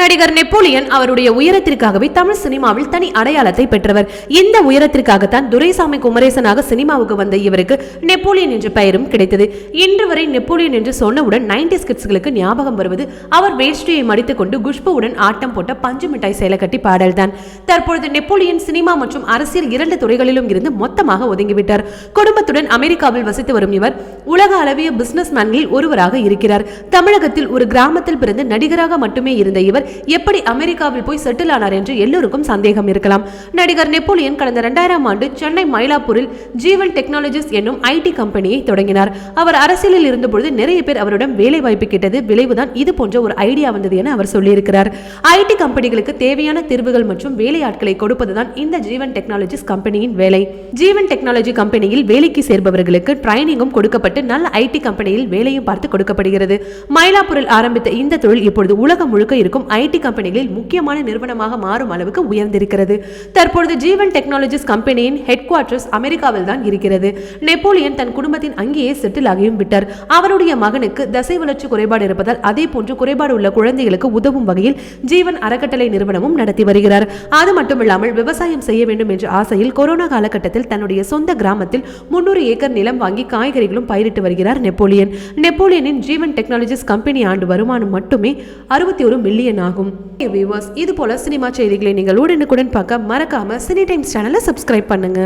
நடிகர் நெப்போலியன் அவருடைய உயரத்திற்காகவே தமிழ் சினிமாவில் தனி அடையாளத்தை பெற்றவர். இந்த உயரத்திற்காகத்தான் துரைசாமி குமரேசனாக சினிமாவுக்கு வந்த இவருக்கு நெப்போலியன் என்ற பெயரும் கிடைத்தது. இன்று வரை நெப்போலியன் என்று சொன்னவுடன் நைன்டி ஸ்கிட்ஸ்களுக்கு ஞாபகம் வருவது அவர் வேஷ்டியை மடித்துக் கொண்டு குஷ்புவுடன் ஆட்டம் போட்ட பஞ்சு மிட்டாய் சேலை கட்டி பாடல்தான். தற்பொழுது நெப்போலியன் சினிமா மற்றும் அரசியல் இரண்டு துறைகளிலும் இருந்து மொத்தமாக ஒதுங்கிவிட்டார். குடும்பத்துடன் அமெரிக்காவில் வசித்து வரும் இவர் உலக அளவிய பிசினஸ் மேன்களில் ஒருவராக இருக்கிறார். தமிழகத்தில் ஒரு கிராமத்தில் பிறந்து நடிகராக மட்டுமே இருந்த இவர் எப்படி அமெரிக்காவில் போய் செட்டில் ஆனார் என்று எல்லோருக்கும் சந்தேகம் இருக்கலாம். நடிகர் நெப்போலியன் கடந்த இரண்டாயிரம் ஆண்டு சென்னை மயிலாப்பூரில் ஜீவன் டெக்னாலஜிஸ் என்னும் ஐடி கம்பெனியை தொடங்கினார். அவர் அரசியலில் இருந்தபொழுது நிறைய பேர் அவரிடம் வேலை வாய்ப்பு கேட்டது விளைவுதான் இது போன்ற ஒரு ஐடியா வந்தது என அவர் சொல்லியிருக்கிறார். ஐடி கம்பெனிகளுக்கு தேவையான தீர்வுகள் மற்றும் வேலையாட்களை கொடுப்பதுதான் இந்த ஜீவன் டெக்னாலஜிஸ் கம்பெனியின் வேலை. ஜீவன் டெக்னாலஜி கம்பெனியில் வேலைக்கு சேர்பவர்களுக்கு ட்ரைனிங்கும் கொடுக்கப்பட்டு நல்ல ஐடி கம்பெனியில் வேலையும் பார்த்து கொடுக்கப்படுகிறது. மயிலாப்பூரில் ஆரம்பித்த இந்த தொழில் இப்பொழுது உலகம் முழுக்க இருக்கும் ஐடி கம்பெனிகளில் முக்கியமான நிறுவனமாக மாறும் அளவுக்கு உயர்ந்திருக்கிறது. தற்பொழுது ஜீவன் டெக்னாலஜிஸ் கம்பெனியின் ஹெட் குவார்டர்ஸ் அமெரிக்காவில் தான் இருக்கிறது. நெப்போலியன் தன் குடும்பத்தின் அங்கேயே செட்டில் ஆகியும் விட்டார். அவருடைய மகனுக்கு தசை வளர்ச்சி குறைபாடு இருப்பதால் அதே போன்று குறைபாடு உள்ள குழந்தைகளுக்கு உதவும் வகையில் ஜீவன் அறக்கட்டளை நிறுவனமும் நடத்தி வருகிறார். அது மட்டுமில்லாமல் விவசாயம் செய்ய வேண்டும் என்ற ஆசையில் கொரோனா காலகட்டத்தில் தன்னுடைய சொந்த கிராமத்தில் முன்னூறு ஏக்கர் நிலம் வாங்கி காய்கறிகளும் பயிரிட்டு வருகிறார் நெப்போலியன். நெப்போலியனின் ஜீவன் டெக்னாலஜிஸ் கம்பெனி ஆண்டு வருமானம் மட்டுமே அறுபத்தி ஒரு மில்லியன் ஆகும். இது போல சினிமா செய்திகளை நீங்கள் உடனுக்குடன் பார்க்க மறக்காம சினி டைம்ஸ் சேனலை சப்ஸ்கிரைப் பண்ணுங்க.